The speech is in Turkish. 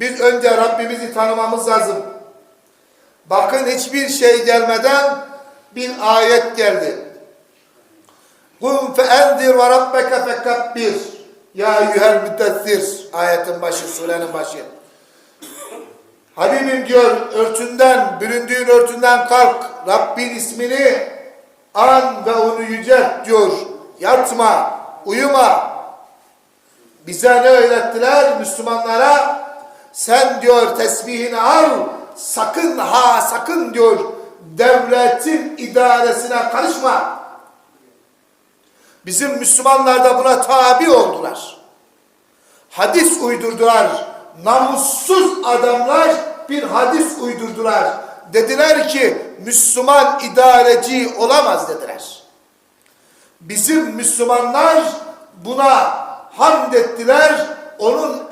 Biz önce Rabbimizi tanımamız lazım. Bakın hiçbir şey gelmeden bir ayet geldi. Kum fe endir ve rabbeke fekabbir. Ya eyyuhel müddessir. Ayetin başı, surenin başı. Habibim diyor örtünden, büründüğün örtünden kalk. Rabbin ismini an ve onu yücelt diyor. Yatma, uyuma. Bize ne öğrettiler Müslümanlara? Sen diyor tesbihini al, sakın ha sakın diyor devletin idaresine karışma. Bizim Müslümanlar da buna tabi oldular. Hadis uydurdular. Namussuz adamlar bir hadis uydurdular. Dediler ki Müslüman idareci olamaz dediler. Bizim Müslümanlar buna hamd ettiler. Onun